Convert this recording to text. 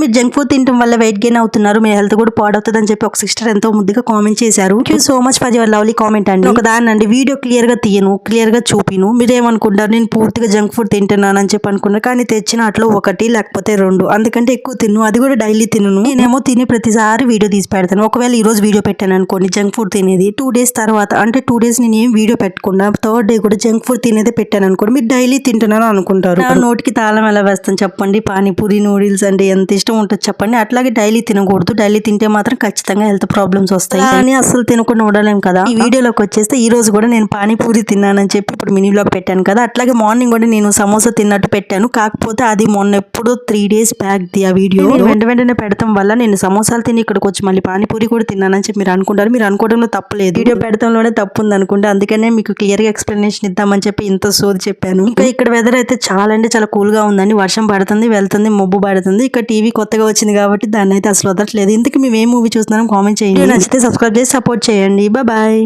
మీరు junk food తినడం వల్ల వెయిట్ గెయిన్ అవుతున్నారు మీ హెల్త్ కూడా పాడవుతుంది అని చెప్పి ఒక సిస్టర్ ఎంతో ముద్దుగా కామెంట్ చేశారు. So much for your lovely comment అండి. ఒక దాన్ని అండి వీడియో క్లియర్గా తీయను క్లియర్గా చూపిను. మీరేమనుకుంటారు నేను పూర్తిగా జంక్ ఫుడ్ తింటున్నాను అని చెప్పి అనుకున్నారు కానీ తెచ్చిన అట్లో ఒకటి లేకపోతే రెండు అందుకంటే ఎక్కువ తిను అది కూడా డైలీ తినను. నేనేమో తినే ప్రతిసారి వీడియో తీసి పెడతాను. ఒకవేళ ఈ రోజు వీడియో పెట్టాను అనుకోండి జంక్ ఫుడ్ తినేది టూ డేస్ తర్వాత అంటే టూ డేస్ నేను ఏం వీడియో పెట్టకుండా థర్డ్ డే కూడా జంక్ ఫుడ్ తినేదే పెట్టాను అనుకోండి మీరు డైలీ తింటున్నాను అనుకుంటారు. నా నోటికి తాళం ఎలా వేస్తాను చెప్పండి? పానీపూరి నూడిల్స్ అంటే ఎంత ఇష్టం ఉంటుంది చెప్పండి. అట్లాగే డైలీ తినకూడదు. డైలీ తింటే మాత్రం ఖచ్చితంగా హెల్త్ ప్రాబ్లమ్స్ వస్తాయి. కానీ అసలు తినకుండా ఉండలేం కదా. ఈ వీడియోలోకి వచ్చేస్తే ఈ రోజు కూడా నేను పానీపూరి తిన్నానని చెప్పి ఇప్పుడు మినీ బ్లాగ్ పెట్టాను కదా. అట్లాగే మార్నింగ్ కూడా నేను సమోసా తిన్నట్టు పెట్టాను. కాకపోతే అది మొన్న ఎప్పుడు త్రీ డేస్ బ్యాక్ ది ఆ వీడియో వెంట వెంటనే పెడతాం వల్ల నేను సమోసాలు తిని ఇక్కడికి వచ్చి మళ్ళీ పానీపూరి కూడా తిన్నానని చెప్పి మీరు అనుకుంటారు. మీరు అనుకోవడంలో తప్పలేదు వీడియో పెడతంలోనే తప్పు ఉంది అనుకుంటే. అందుకనే మీకు క్లియర్గా ఎక్స్ప్లెనేషన్ ఇద్దామని చెప్పి ఇంత సోది చెప్పాను. ఇంకా ఇక్కడ వెదర్ అయితే చాలా అంటే చాలా కూల్గా ఉందండి. వర్షం పడుతుంది వెళ్తుంది మబ్బు పడుతుంది. ఇక్కడ టీవీ కొత్తగా వచ్చింది కాబట్టి దాన్ని అయితే అసలు వదలట్లేదు. ఇంతకు మేము ఏ మూవీ చూస్తున్నాం? కామెంట్ చేయండి. నచ్చితే సబ్స్క్రైబ్ చేసి సపోర్ట్ చేయండి. బాయ్.